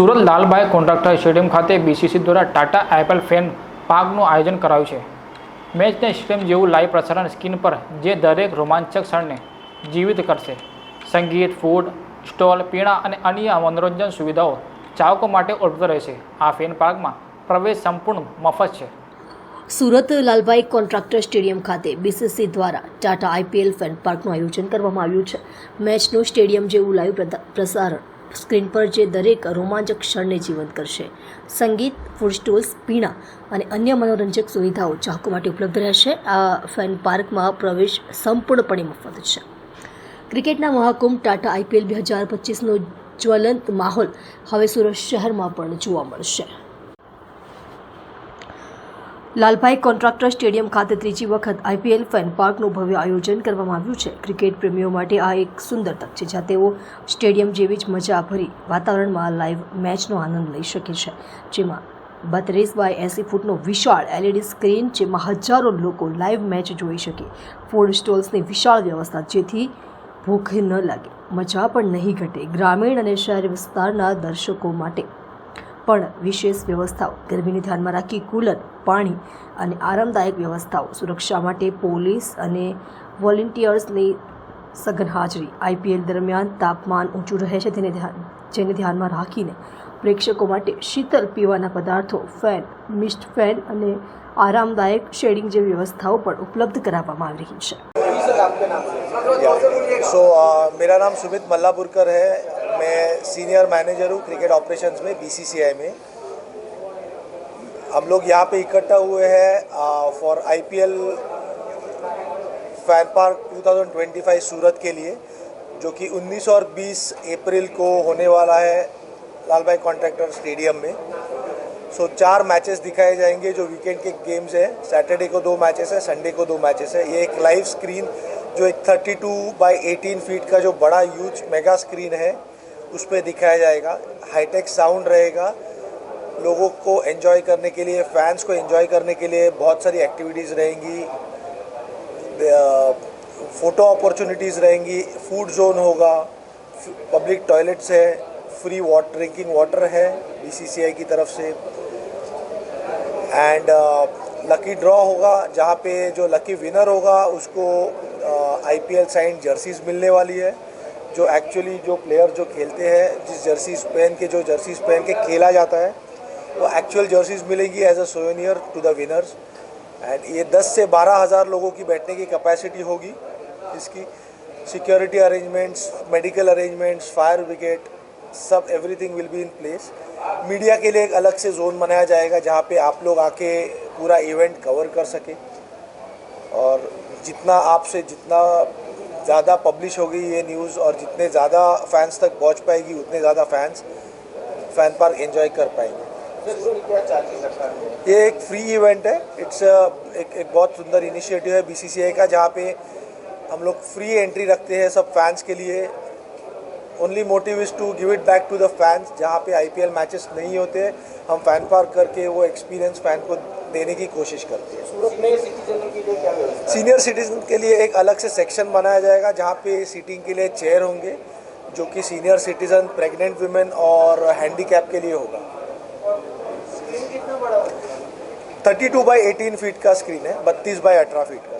Surat Lalbhai contractor stadium ખાતે BCC દ્વારા Tata Apple fan પાર્કનું આયોજન કરાયું છે. મેચને સ્ટેડિયમ જેવું લાઈવ પ્રસારણ સ્ક્રીન પર જે દરેક રોમાંચક ક્ષણને જીવિત કરશે. સંગીત, ફૂડ, સ્ટોલ, પીણા અને અન્ય મનોરંજન સુવિધાઓ ચાહકો માટે ઉપલબ્ધ રહેશે. આ ફેન પાર્કમાં પ્રવેશ સંપૂર્ણ મફત છે. સુરત લાલભાઈ કોન્ટ્રાક્ટર સ્ટેડિયમ ખાતે બીસીસી દ્વારા ટાટા આઈપીએલ ફેન પાર્કનું આયોજન કરવામાં આવ્યું છે. મેચનું સ્ટેડિયમ જેવું લાઈવ પ્રસારણ સ્ક્રીન પર જે દરેક રોમાંચક ક્ષણને જીવંત કરશે. સંગીત, ફૂડ સ્ટોલ્સ, પીણા અને અન્ય મનોરંજક સુવિધાઓ ચાહકો માટે ઉપલબ્ધ રહેશે. આ ફેન પાર્કમાં પ્રવેશ સંપૂર્ણપણે મફત છે. ક્રિકેટના મહાકુંભ ટાટા આઈપીએલ બે હજાર પચીસનો જ્વલંત માહોલ હવે સુરત શહેરમાં પણ જોવા મળશે. લાલભાઈ કોન્ટ્રાક્ટર સ્ટેડિયમ ખાતે ત્રીજી વખત આઈપીએલ ફેન પાર્કનું ભવ્ય આયોજન કરવામાં આવ્યું છે. ક્રિકેટ પ્રેમીઓ માટે આ એક સુંદર તક છે, જ્યાં તેઓ સ્ટેડિયમ જેવી જ મજા ભરી વાતાવરણમાં લાઈવ મેચનો આનંદ લઈ શકે છે. જેમાં બત્રીસ બાય એંસી ફૂટનો વિશાળ એલઈડી સ્ક્રીન, જેમાં હજારો લોકો લાઈવ મેચ જોઈ શકે. ફૂડ સ્ટોલ્સની વિશાળ વ્યવસ્થા, જેથી ભૂખ ન લાગે. મજા પણ નહીં ઘટે. ગ્રામીણ અને શહેરી વિસ્તારના દર્શકો માટે પણ વિશેષ વ્યવસ્થાઓ. ગરમીને ધ્યાનમાં રાખી કુલર, પાણી અને આરામદાયક વ્યવસ્થાઓ. સુરક્ષા માટે પોલીસ અને વોલેન્ટિયર્સની સઘન હાજરી. આઈપીએલ દરમિયાન તાપમાન ઊંચું રહે છે તેને ધ્યાન, જેને ધ્યાનમાં રાખીને પ્રેક્ષકો માટે શીતલ પીવાના પદાર્થો, ફેન મિસ્ટ ફેન અને આરામદાયક શેડિંગ જેવી વ્યવસ્થાઓ પણ ઉપલબ્ધ કરાવવામાં આવી રહી છે. સો મેરા નામ સુમિત મલ્લાપુરકર હૈ. मैं सीनियर मैनेजर हूँ क्रिकेट ऑपरेशंस में बीसीसीआई में। हम लोग यहाँ पे इकट्ठा हुए हैं for IPL fan park 2025 Surat के लिए जो कि 19 और 20 अप्रैल को होने वाला है लाल भाई कॉन्ट्रैक्टर स्टेडियम में। सो so, चार मैचेस दिखाए जाएँगे जो वीकेंड के गेम्स हैं। सैटरडे को दो मैचेस हैं संडे को दो मैचेस है। ये एक लाइव स्क्रीन जो एक 32 बाई 18 फीट का जो बड़ा यूज़ मेगा स्क्रीन है। उस पर दिखाया जाएगा। हाईटेक साउंड रहेगा। लोगों को एंजॉय करने के लिए फैंस को एंजॉय करने के लिए बहुत सारी एक्टिविटीज़ रहेंगी। फ़ोटो अपॉर्चुनिटीज़ रहेंगी। फ़ूड जोन होगा। पब्लिक टॉयलेट्स है। फ्री वाटर ड्रिंकिंग वाटर है बीसीसीआई की तरफ़ से। एंड लकी ड्रॉ होगा। जहाँ पे जो लकी विनर होगा, उसको आईपीएल साइन जर्सीज मिलने वाली है। जो एक्चुअली जो प्लेयर जो खेलते हैं, जिस जर्सीज पहन के, जो जर्सीज पहन के खेला जाता है, वो एक्चुअल जर्सीज मिलेगी as a souvenir to the winners and ये 10 से बारह हज़ार लोगों की बैठने की कैपेसिटी होगी इसकी security arrangements medical arrangements fire brigade सब everything will be in place media के लिए एक अलग से जोन बनाया जाएगा, जहाँ पे आप लोग आके पूरा इवेंट कवर कर सके। और जितना आपसे जितना ज़्यादा पब्लिश होगी ये न्यूज़ और जितने ज़्यादा फैंस तक पहुँच पाएगी उतने ज़्यादा फैंस फ़ैन पार्क एंजॉय कर पाएँगे। ये एक फ्री इवेंट है। इट्स एक एक बहुत सुंदर इनिशिएटिव है बीसीसीआई का जहाँ पे हम लोग फ्री एंट्री रखते हैं सब फैंस के लिए। Only motive is to give it back to the fans जहाँ पे आईपीएल मैचेस नहीं होते हम फ़ैन पार्क करके वो एक्सपीरियंस फ़ैन को देने की कोशिश करते हैं। सूरत में सिटीजन के लिए क्या सीनियर सिटीजन के लिए एक अलग से सेक्शन बनाया जाएगा जहाँ पे सीटिंग के लिए चेयर होंगे जो कि सीनियर सिटीजन प्रेग्नेंट वुमेन और हैंडीकैप के लिए होगा। थर्टी कितना बड़ा होगा 32 बाई 18 फीट का स्क्रीन है 32 बाई 18 फीट का।